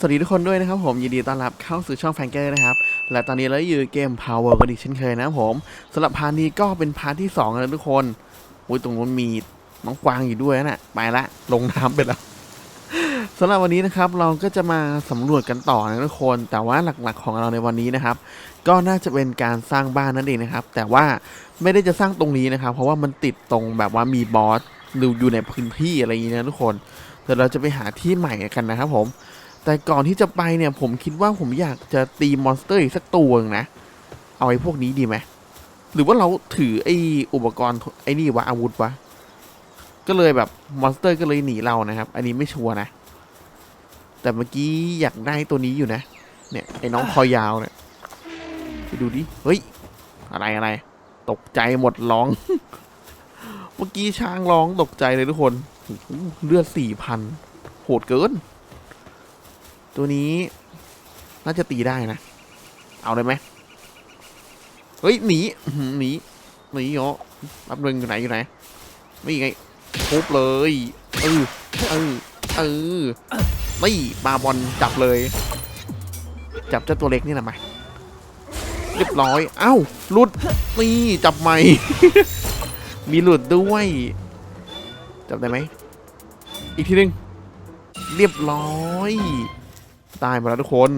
สวัสดีทุกคนด้วยนะครับผมยินดีต้อนรับเข้าสู่ช่องแฟงเกอร์นะครับ และตอนนี้เราอยู่เกม Power กันอีกเช่นเคยนะครับผมสำหรับพาร์ทนี้ก็เป็นพาร์ทที่2แล้วทุกคนอุ้ยตรงนู้นมีน้องกวางอยู่ด้วยนะ่ะไปละลงน้ำไปแล้วสำหรับวันนี้นะครับเราก็จะมาสำรวจกันต่อนะทุกคน แต่ว่าหลักๆของเราในวันนี้นะครับ ก็น่าจะเป็นการสร้างบ้านนั่นเองนะครับ แต่ว่าไม่ได้จะสร้างตรงนี้นะครับ เพราะว่ามันติดตรงแบบว่ามีบอสอยู่อยู่ในพื้นที่อะไรอย่างนี้นะทุกคนเดี๋ยวเราจะไปหาที่ใหม่กันนะครับผม แต่ก่อนที่จะไปเนี่ยผมคิดว่าผมอยากจะตีมอนสเตอร์อีกสักตัวหนึงนะ เอาไอ้พวกนี้ดีไหม หรือว่าเราถือไอ้อุปกรณ์ไอ้นี่วะอาวุธวะ ก็เลยแบบมอนสเตอร์ก็เลยหนีเรานะครับ อันนี้ไม่ชัวร์นะ แต่เมื่อกี้อยากได้ตัวนี้อยู่นะ เนี่ยไอ้น้องคอยาวเนี่ย ไปดูดิ เฮ้ย อะไรอะไร ตกใจหมดร้อง เมื่อกี้ช้างร้องตกใจเลยทุกคนโอ้โหเลือดสี่พันโหดเกิน ตัวนี้น่าจะตีได้นะ เอาเลยไหมเฮ้ยหนีหนีหนีเหรอแป๊บนึงอยู่ไหนอยู่ไหนไม่ไงทุบเลยเออเออเออไม่ปาบอลจับเลย จับเจ้าตัวเล็กนี่แหละมาเรียบร้อย เอ้าหลุดนี่จับใหม่ มีหลุดด้วย จับได้ไหม อีกทีหนึง เรียบร้อย ตายหมดแล้วทุกคน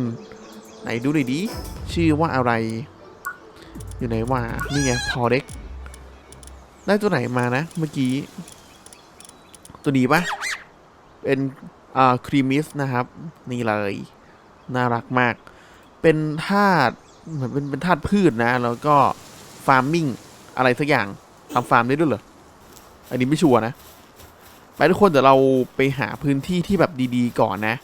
ไหนดูหน่อยดิ ชื่อว่าอะไร อยู่ไหนวะนี่ไง พอเด็ก ได้ตัวไหนมานะ เมื่อกี้ ตัวนี้ปะเป็นอ่าครีมิสนะครับ นี่เลย น่ารักมาก เป็นธาตุเหมือนเป็นเป็นธาตุพืชนะ แล้วก็ฟาร์มมิ่งอะไรสักอย่างทำฟาร์มได้ด้วยเหรอ อันนี้ไม่ชัวร์นะ ไปทุกคนเดี๋ยวเราไปหาพื้นที่ที่แบบดีๆก่อนนะ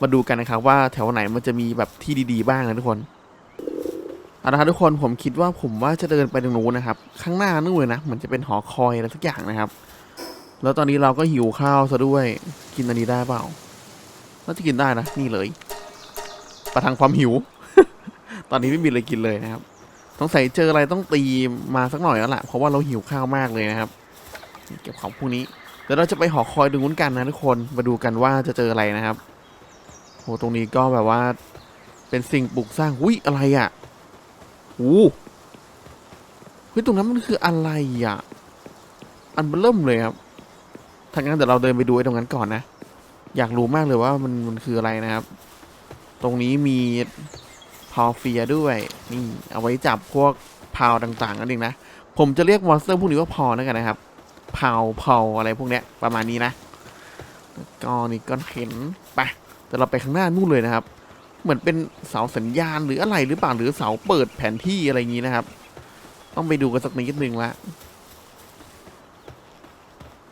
มาดูกันนะครับว่าแถวไหนมันจะมีแบบที่ดีๆบ้างนะทุกคนเอาละครับทุกคนผมคิดว่าผมว่าจะเดินไปตรงนู้นนะครับ ข้างหน้านู่นเลยนะเหมือนจะเป็นหอคอยอะไรสักอย่างนะครับ แล้วตอนนี้เราก็หิวข้าวซะด้วยกินอันนี้ได้เปล่าน่าจะกินได้นะนี่เลยประทังความหิว ตอนนี้ไม่มีอะไรกินเลยนะครับต้องใส่เจออะไรต้องตีมาสักหน่อยแล้วล่ะเพราะว่าเราหิวข้าวมากเลยนะครับเก็บของพวกนี้เดี๋ยวเราจะไปหอคอยตรงนู้นกันนะทุกคนมาดูกันว่าจะเจออะไรนะครับ ตรงนี้ก็แบบว่า เป็นสิ่งปลูกสร้างอุ้ยอะไรอะ่ะโอ้เฮ้ยตรงนั้นมันคืออะไรอะ อันเบิ่มเลยครับทางนั้นเดี๋ยวเราเดินไปดูไอ้ตรงนั้นก่อนนะ อยากรู้มากเลยว่ามันมันคืออะไรนะครับ ตรงนี้มีพาวเฟียด้วย นี่เอาไว้จับพวกพาวต่างๆนั่นเองนะ ผมจะเรียกมอนสเตอร์พวกนี้ว่าพอแล้วกันนะครับเผาเผาวอะไรพวกเนี้ยประมาณนี้นะแล้วก็นี่ก็เห็นไป แต่เราไปข้างหน้านู่นเลยนะครับ เหมือนเป็นเสาสัญญาณหรืออะไรหรือเปล่าหรือเสาเปิดแผนที่อะไรอย่างนี้นะครับ ต้องไปดูกันสักนิดนึงละ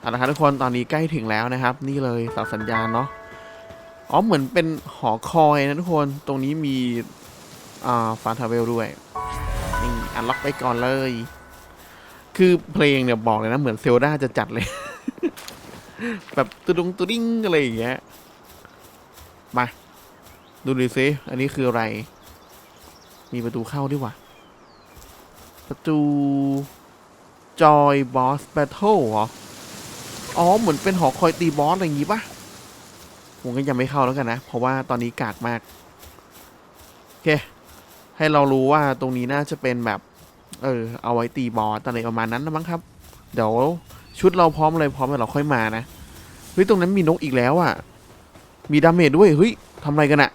เอาละครับทุกคนตอนนี้ใกล้ถึงแล้วนะครับ นี่เลยเสาสัญญาณเนาะอ๋อเหมือนเป็นหอคอยนะทุกคนตรงนี้มีอ่าฟาทาเวลด้วยนี่อันล็อกไปก่อนเลย คือเพลงเนี่ยบอกเลยนะเหมือนเซลดาจะจัดเลย แบบตุดุงตุดิ้งอะไรอย่างเงี้ย มา ดูดิซิอันนี้คืออะไร มีประตูเข้าด้วยวะประตู Joy Boss Battle เหรอ อ๋อ เหมือนเป็นหอคอยตีบอสอะไรอย่างงี้ปะผมก็ยังไม่เข้าแล้วกันนะ เพราะว่าตอนนี้กากมาก โอเค ให้เรารู้ว่าตรงนี้น่าจะเป็นแบบ เออ เอาไว้ตีบอสอะไรประมาณนั้นนะมั้งครับ เดี๋ยวชุดเราพร้อมอะไรพร้อมแล้วเราค่อยมานะ เฮ้ย ตรงนั้นมีนกอีกแล้วอะ่ะ มีดาเมจด้วยเฮ้ยทำอะไรกันอะ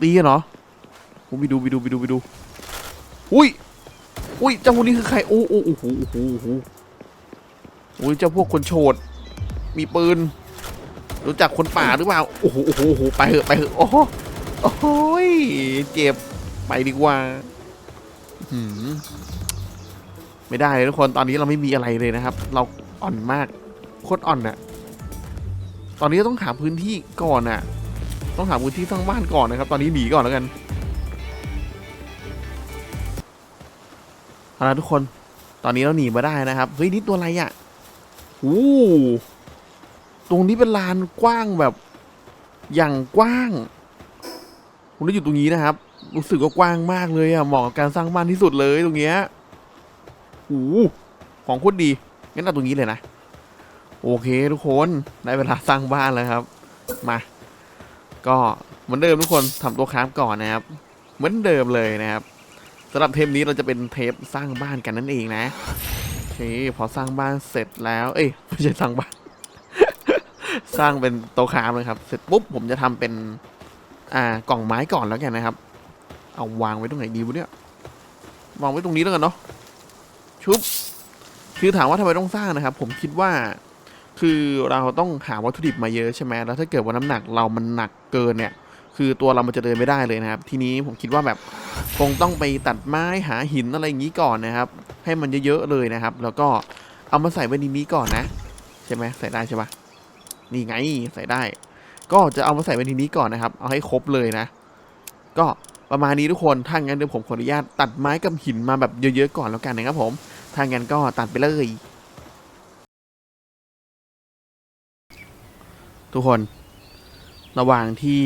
ตีกันเหรอผมไปดูไปดูไปดูไปดูอุ้ยอุ้ยเจ้าพวกนี้คือใครโอ้โอ้โอ้โหโอ้โหโอ้โหโอ้ยเจ้าพวกคนโฉดมีปืน รู้จักคนป่าหรือเปล่าโอ้โหโอ้โหโอ้โหไปเหอะไปเหอะโอ้โหโอ้โหยเจ็บไปดีกว่าหืมไม่ได้เลยทุกคนตอนนี้เราไม่มีอะไรเลยนะครับ เราอ่อนมากโคตรอ่อนอะ ตอนนี้ต้องหาพื้นที่ก่อนอะต้องหาพื้นที่สร้างบ้านก่อนนะครับ ตอนนี้หนีก่อนแล้วกันเอาละทุกคน ตอนนี้เราหนีมาได้นะครับ เฮ้ยนี่ตัวอะไรอะโอ้ตรงนี้เป็นลานกว้างแบบอย่างกว้างผมได้อยู่ตรงนี้นะครับ รู้สึกว่ากว้างมากเลยอะเหมาะกับการสร้างบ้านที่สุดเลยตรงเนี้ยโอ้โหของโคตรดี งั้นเอาตรงนี้เลยนะ โอเคทุกคนได้เวลาสร้างบ้านแล้วครับ มา ก็เหมือนเดิมทุกคนทำตัวคราฟก่อนนะครับ เหมือนเดิมเลยนะครับสำหรับเทปนี้เราจะเป็นเทปสร้างบ้านกันนั่นเองนะโอเคพอสร้างบ้านเสร็จแล้ว เอ้ยไม่ใช่สร้างบ้าน สร้างเป็นโต๊ะคราฟเลยครับ เสร็จปุ๊บผมจะทำเป็น อ่ากล่องไม้ก่อนแล้วกันนะครับ เอาวางไว้ตรงไหนดีวะเนี่ยวางไว้ตรงนี้แล้วกันเนาะชุบคือถามว่าทำไมต้องสร้างนะครับ ผมคิดว่า คือเราต้องหาวัตถุดิบมาเยอะใช่ไหมแล้วถ้าเกิดว่าน้ำหนักเรามันหนักเกินเนี่ย คือตัวเรามันจะเดินไม่ได้เลยนะครับ ทีนี้ผมคิดว่าแบบคงต้องไปตัดไม้หาหินอะไรอย่างนี้ก่อนนะครับ ให้มันเยอะๆเลยนะครับ แล้วก็เอามาใส่ไว้ในนี้ก่อนนะ ใช่ไหมใส่ได้ใช่ปะนี่ไงใส่ได้ ก็จะเอามาใส่ไว้ในนี้ก่อนนะครับ เอาให้ครบเลยนะ ก็ประมาณนี้ทุกคนถ้างั้นเดี๋ยวผมขออนุญาตตัดไม้กับหินมาแบบเยอะๆก่อนแล้วกันนะครับผมถ้างั้นก็ตัดไปเลย ทุกคน ระหว่างที่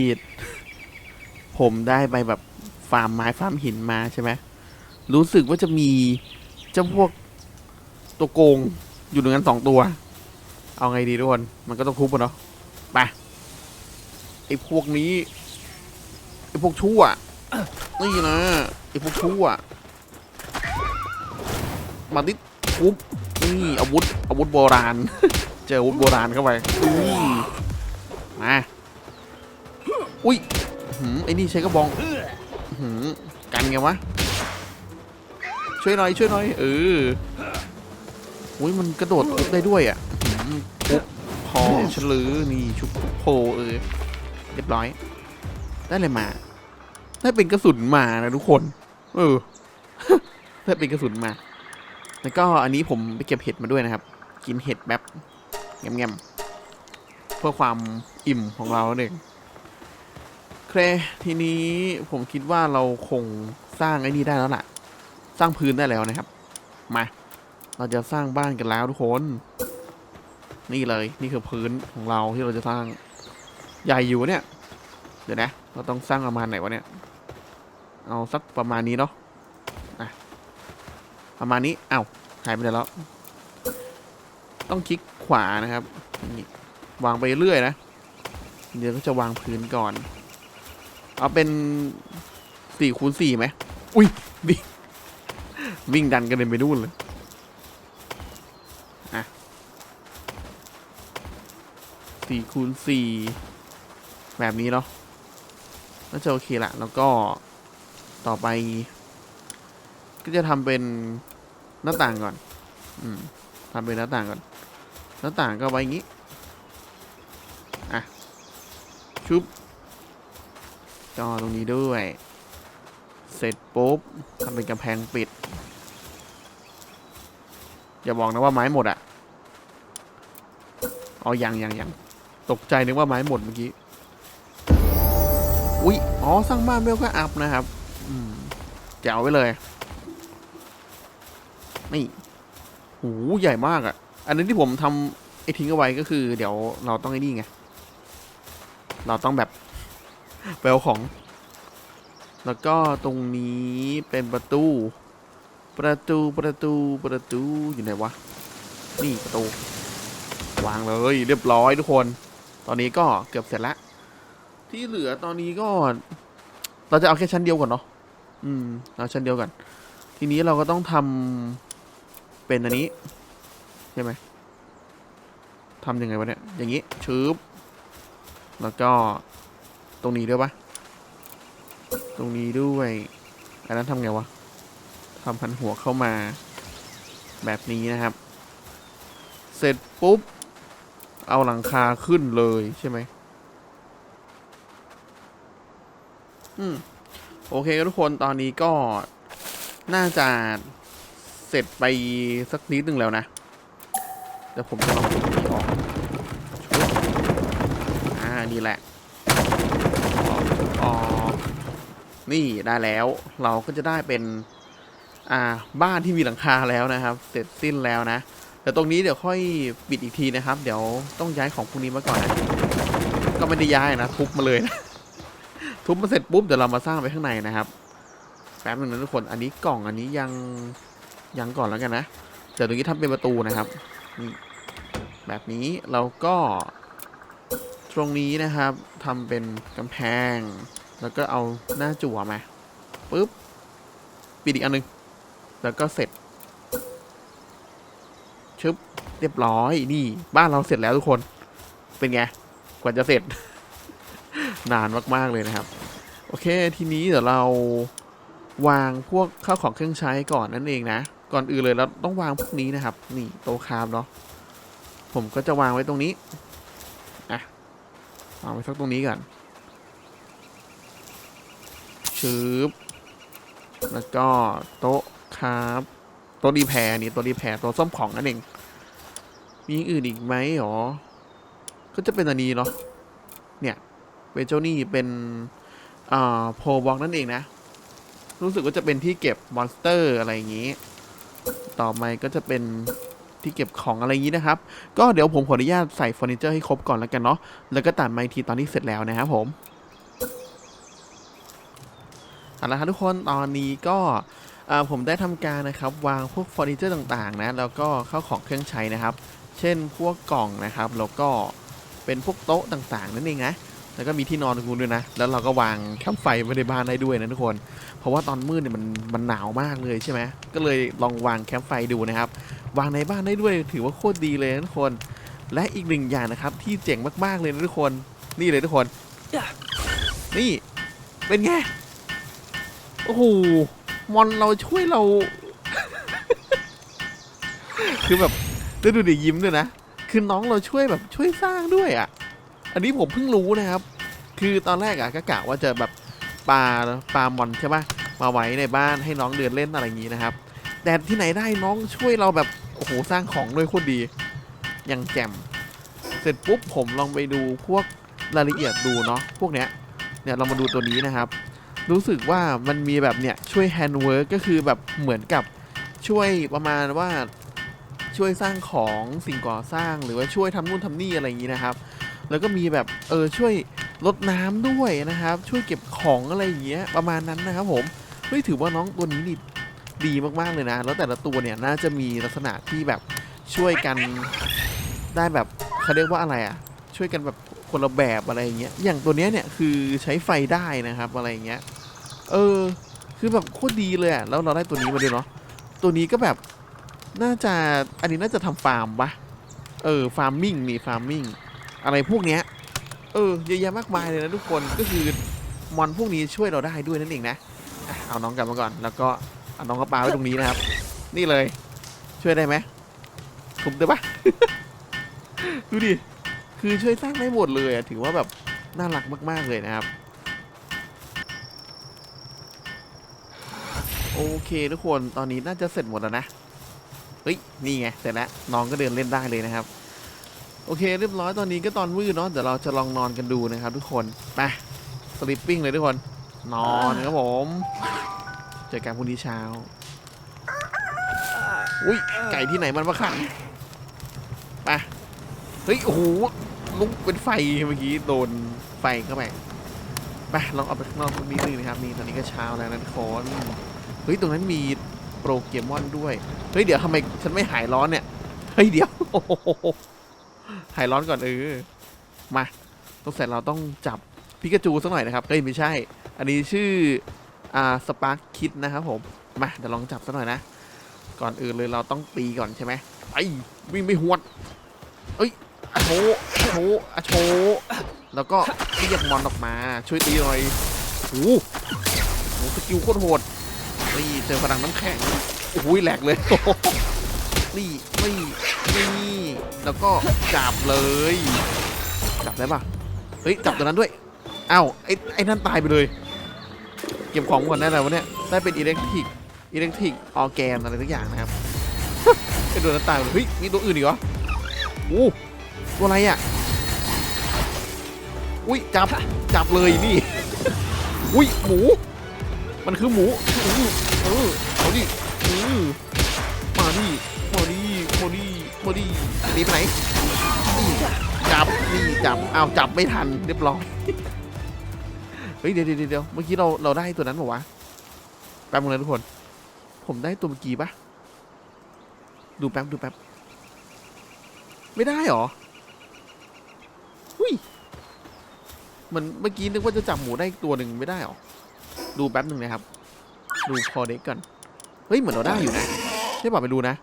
ผมได้ไปแบบฟาร์มไม้ฟาร์มหินมาใช่ไหมรู้สึกว่าจะมีเจ้าพวกตัวโกงอยู่ตรงนั้นสองตัว เอาไงดีทุกคน มันก็ต้องทุบกันเนาะไปไอ้พวกนี้ไอ้พวกชั่วนี่นะไอ้พวกชั่วมาดิทุบนี่อาวุธอาวุธโบราณ เจออาวุธโบราณเข้าไปอุ้ย มา อุ้ยหืมไอ้นี่ใช้กระบองหืมกันไงวะ ช่วยหน่อยช่วยหน่อยเอออุ้ยมันกระโดดทุบได้ด้วยอะหืมปุ๊บพอฉลือนี่ชุบโพเออเรียบร้อย ได้เลยมาได้เป็นกระสุนมานะทุกคน เออได้เป็นกระสุนมา แล้วก็อันนี้ผมไปเก็บเห็ดมาด้วยนะครับ กินเห็ดแบบแง่มๆ พื่อความอิ่มของเราเองโอเคทีนี้ผมคิดว่าเราคงสร้างไอ้นี่ได้แล้วล่ะ สร้างพื้นได้แล้วนะครับ มา เราจะสร้างบ้านกันแล้วทุกคน นี่เลย นี่คือพื้นของเราที่เราจะสร้างใหญ่อยู่เนี่ย เดี๋ยวนะ เราต้องสร้างประมาณไหนวะเนี่ย เอาสักประมาณนี้เนาะะประมาณนี้ เอ้าหายไปไหนแล้ว ต้องคลิกขวานะครับนี่ วางไปเรื่อยนะ เดี๋ยวก็จะวางพื้นก่อน เอาเป็นสี่คูณสี่ไหม อุ้ยวิ่งวิ่งดันกันเลยไปนู่นเลยอะสี่คูณสี่แบบนี้เนาะน่าจะโอเคละ แล้วก็ต่อไป ก็จะทำเป็นหน้าต่างก่อน อืมทำเป็นหน้าต่างก่อน หน้าต่างก็ไว้อย่างนี้ อะ ชุบจอตรงนี้ด้วย เสร็จปุ๊บทำเป็นกำแพงปิด อย่าบอกนะว่าไม้หมดอะอ๋อยังยังยังตกใจนึกว่าไม้หมดเมื่อกี้ อุ๊ย อ๋อ สร้างบ้านเบลก็อัพนะครับ อืมแจ๋วไว้เลย นี่โหใหญ่มากอะ่ะ อันนี้ที่ผมทำไอ้ทิ้งเอาไว้ก็คือ เดี๋ยวเราต้องไอ้นี่ไง เราต้องแบบไปเอาของ แล้วก็ตรงนี้เป็นประตู ประตูประตูประตูอยู่ไหนวะ นี่ประตู วางเลยเรียบร้อยทุกคน ตอนนี้ก็เกือบเสร็จแล้ว ที่เหลือตอนนี้ก็ เราจะเอาแค่ชั้นเดียวก่อนเนาะ อืม เอาชั้นเดียวก่อน ทีนี้เราก็ต้องทำเป็นอันนี้ ใช่ไหมทำยังไงวะเนี่ย อย่างนี้ชืบ แล้วก็ตรงนี้ด้วยปะตรงนี้ด้วย อันนั้นทำไงวะทำพันหัวเข้ามาแบบนี้นะครับ เสร็จปุ๊บ เอาหลังคาขึ้นเลยใช่ไหมอืม โอเคทุกคนตอนนี้ก็น่าจะเสร็จไปสักนิดนึงแล้วนะ เดี๋ยวผมจะลองกดนี้ออกชุบอ่า นี่แหละออกอนี่ได้แล้วเราก็จะได้เป็นอ่าบ้านที่มีหลังคาแล้วนะครับ เสร็จสิ้นแล้วนะแต่ตรงนี้เดี๋ยวค่อยปิดอีกทีนะครับ เดี๋ยวต้องย้ายของพวกนี้มาก่อนนะก็ไม่ได้ย้ายนะทุบมาเลยนะทุบมาเสร็จปุ๊บเดี๋ยวเรามาสร้างไปข้างในนะครับแป๊บนึงนะทุกคนอันนี้กล่องอันนี้ยังยังก่อนแล้วกันนะเดี๋ยวตรงนี้ทำเป็นประตูนะครับแบบนี้เราก็ ตรงนี้นะครับทำเป็นกำแพง แล้วก็เอาหน้าจั่วมาปุ๊บปิดอีกอันหนึง แล้วก็เสร็จชึบเรียบร้อยนี่ บ้านเราเสร็จแล้วทุกคน เป็นไง กว่าจะเสร็จ นานมาก ๆ เลยนะครับ โอเคทีนี้เดี๋ยวเราวางพวกข้าวของเครื่องใช้ก่อนนั่นเองนะ ก่อนอื่นเลยเราต้องวางพวกนี้นะครับ นี่โตคราฟเนาะผมก็จะวางไว้ตรงนี้ วางไว้สักตรงนี้ก่อนชึบแล้วก็โต๊ะครับโต๊ะดีแพรนี่โต๊ะดีแพรโต๊ะซ่อมของนั่นเอง มีอื่นอีกไหมหรอ ก็จะเป็นอันนี้เนาะเนี่ยเป็นเจ้านี่เป็นอ่าโพบ็อกนั่นเองนะ รู้สึกว่าจะเป็นที่เก็บมอนสเตอร์อะไรอย่างนี้ ต่อไปก็จะเป็น ที่เก็บของอะไรอย่างนี้นะครับ ก็เดี๋ยวผมขออนุญาตใส่เฟอร์นิเจอร์ให้ครบก่อนแล้วกันเนาะแล้วก็ตัดมาอีกทีตอนที่เสร็จแล้วนะครับผมเอาละครับทุกคนตอนนี้ก็ผมได้ทำการนะครับวางพวกเฟอร์นิเจอร์ต่างๆ นะ แล้วก็เข้าของเครื่องใช้นะครับ เช่นพวกกล่องนะครับ แล้วก็เป็นพวกโต๊ะต่างๆ นั่นเองนะแล้วก็มีที่นอนคุณด้วยนะ แล้วเราก็วางแคมป์ไฟไว้ในบ้านได้ด้วยนะทุกคน เพราะว่าตอนมืดเนี่ยมันมันหนาวมากเลยใช่ไหมก็เลยลองวางแคมป์ไฟดูนะครับ วางในบ้านได้ด้วยถือว่าโคตรดีเลยทุกคน และอีกหนึ่งอย่างนะครับที่เจ๋งมากๆเลยนะทุกคน นี่เลยทุกคน นี่เป็นไง โอ้โห มอนเราช่วยเรา คือแบบได้ดูดิยิ้มด้วยนะ คือน้องเราช่วยแบบช่วยสร้างด้วยอะ อันนี้ผมเพิ่งรู้นะครับ คือตอนแรกอะก็กะว่าจะแบบปลาปลามอนใช่ปะมาไว้ในบ้านให้น้องเดินเล่นอะไรอย่างนี้นะครับ แต่ที่ไหนได้น้องช่วยเราแบบ อ้โหสร้างของด้วยโคตรดีอย่างแจ่ม เสร็จปุ๊บผมลองไปดูพวกรายละเอียดดูเนาะพวกเนี้ยเนี่ยเรามาดูตัวนี้นะครับ รู้สึกว่ามันมีแบบเนี่ยช่วยแฮนด์เวิร์กก็คือแบบเหมือนกับช่วยประมาณว่าช่วยสร้างของสิ่งก่อสร้างหรือว่าช่วยทำนู่นทำนี่อะไรอย่างนี้นะครับ แล้วก็มีแบบเออช่วยลดน้ำด้วยนะครับ ช่วยเก็บของอะไรอย่างเงี้ยประมาณนั้นนะครับผมเฮ้ยถือว่าน้องตัวนี้นี่ ดีมากๆเลยนะ แล้วแต่ละตัวเนี่ยน่าจะมีลักษณะที่แบบช่วยกันได้แบบเขาเรียกว่าอะไรอะ่ะ ช่วยกันแบบคนละแบบอะไรอย่างเงี้ย อย่างตัวเนี้ยเนี่ยคือใช้ไฟได้นะครับอะไรอย่างเงี้ย เออ คือแบบโคตรดีเลยอะ่ะ แล้วเราได้ตัวนี้มาด้วยเนาะ ตัวนี้ก็แบบน่าจะอันนี้น่าจะทำฟาร์มปะเออฟาร์มมิ่งนี่ฟาร์มมิ่งอะไรพวกเนี้ย เออเยอะแยะมากมายเลยนะทุกคนก็คือมอนพวกนี้ช่วยเราได้ด้วยนั่นเองนะ เอาน้องกลับมาก่อนแล้วก็ เอาน้องกระปาไว้ตรงนี้นะครับ นี่เลย ช่วยได้ไหมทุบได้ปะ ดูดิ คือช่วยสร้างได้หมดเลยอะถือว่าแบบน่ารักมาก ๆ เลยนะครับ โอเคทุกคนตอนนี้น่าจะเสร็จหมดแล้วนะ เฮ้ย นี่ไง เสร็จแล้ว น้องก็เดินเล่นได้เลยนะครับ โอเค เรียบร้อยตอนนี้ก็ตอนมืดเนาะเดี๋ยวเราจะลองนอนกันดูนะครับทุกคน ไปสลิปปิ้งเลยทุกคน นอนครับผม เจอกันพรุ่งนี้เช้า อุ้ยไก่ที่ไหนมันมาขังไปเฮ้ย โอ้โห ลุกเป็นไฟเมื่อกี้โดนไฟเข้าไปไปลองเอาไปข้างนอกสักนิดนึงนะครับ นี่ตอนนี้ก็เช้าแล้วนะทุกคนเฮ้ย ตรงนั้นมีโปรเกมอนด้วย เฮ้ย เดี๋ยวทำไมฉันไม่หายร้อนเนี่ย เฮ้ย เดี๋ยวโอ้โหหายร้อนก่อนเออ มาต้องเสร็จเราต้องจับพิกาจูสักหน่อยนะครับ เฮ้ย ไม่ใช่ อันนี้ชื่อ อ่าสปาร์คคิดนะครับผมมาเดี๋ยวลองจับสักหน่อยนะ ก่อนอื่นเลยเราต้องตีก่อนใช่ไหมไปวิ่งไม่หวดเอ้ยอะโชอะโชอะโชแล้วก็เรียกมอนออกมาช่วยตีหน่อยโอ้โหสกิลโคตรโหดนี่เจอพลังน้ำแข็งโอ้โหแหลกเลยนี่นี่นี่แล้วก็จับเลย จับได้ปะเฮ้ยจับตัวนั้นด้วยอ้าวไอ้ไอ้นั่นตายไปเลย เก็บของก่อนได้แล้ววะเนี่ยได้เป็นอิเล็กทริกอิเล็กทริกออแกนอะไรทุกอย่างนะครับไอ้ตัวนั้นตายไปเฮ้ยมีตัวอื่นอีกเหรอโอ้ตัวอะไรอะอุ้ยจับจับเลยนี่อุ้ยหมู มันคือหมูเออเอาดิอือมาดิมาดิมาดิมาดิหนีไปไหนนี่จับนี่จับอ้าวจับไม่ทันเรียบร้อย เฮ้ยเดี๋ยวเดี๋ยวเดี๋ยวเมื่อกี้เราเราได้ตัวนั้นเปล่าวะแป๊บนึงนะทุกคน ผมได้ตัวเมื่อกี้ปะดูแป๊บดูแป๊บไม่ได้หรอหุ้ยมันเมื่อกี้นึกว่าจะจับหมูได้ตัวหนึ่งไม่ได้หรอดูแป๊บหนึ่งนะครับ ดูคอเด็กก่อนเฮ้ยเหมือนเราได้อยู่นะใช่ป่ะไปดูนะ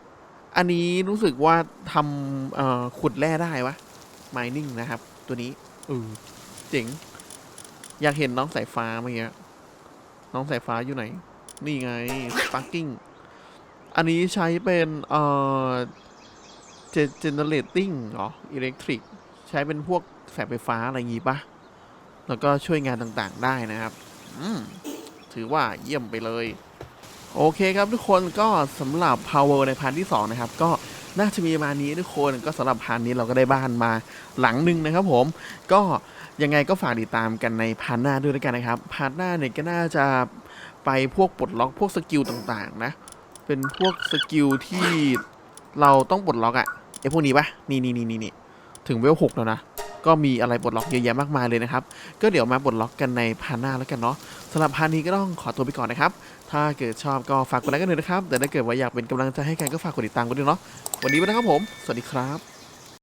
อันนี้รู้สึกว่าทำขุดแร่ได้วะ mining นะครับ ตัวนี้เออเจ๋ง อยากเห็นน้องสายฟ้าเมื่อกี้น้องสายฟ้าอยู่ไหน นี่ไง sparking อันนี้ใช้เป็นเอ่อ ge- generating เหรอ electric ใช้เป็นพวกแสงไฟฟ้าอะไรอย่างงี้ปะแล้วก็ช่วยงานต่างๆได้นะครับอืมถือว่าเยี่ยมไปเลย โอเคครับทุกคนก็สำหรับ Power ในพาร์ทที่ 2 นะครับ ก็ น่าจะมีประมาณนี้ทุกคนก็สำหรับพานนี้เราก็ได้บ้านมาหลังหนึ่งนะครับผมก็ยังไงก็ฝากติดตามกันในพานหน้าด้วยกันนะครับพานหน้าเนี่ยก็น่าจะไปพวกปลดล็อกพวกสกิลต่างๆ นะ เป็นพวกสกิลที่เราต้องปลดล็อกอะไอพวกนี้ปะนี่นี่นี่นี่นี่ถึงเวลหกแล้วนะ ก็มีอะไรปลดล็อกเยอะแยะมากมายเลยนะครับ ก็เดี๋ยวมาปลดล็อกกันในพาร์ทหน้าแล้วกันเนาะสำหรับพาร์ทนี้ก็ต้องขอตัวไปก่อนนะครับ ถ้าเกิดชอบก็ฝากกดไลค์กันหน่อยนะครับ แต่ถ้าเกิดว่าอยากเป็นกำลังใจให้กันก็ฝากกดติดตามกันด้วยเนาะ วันนี้ไปนะครับผม สวัสดีครับ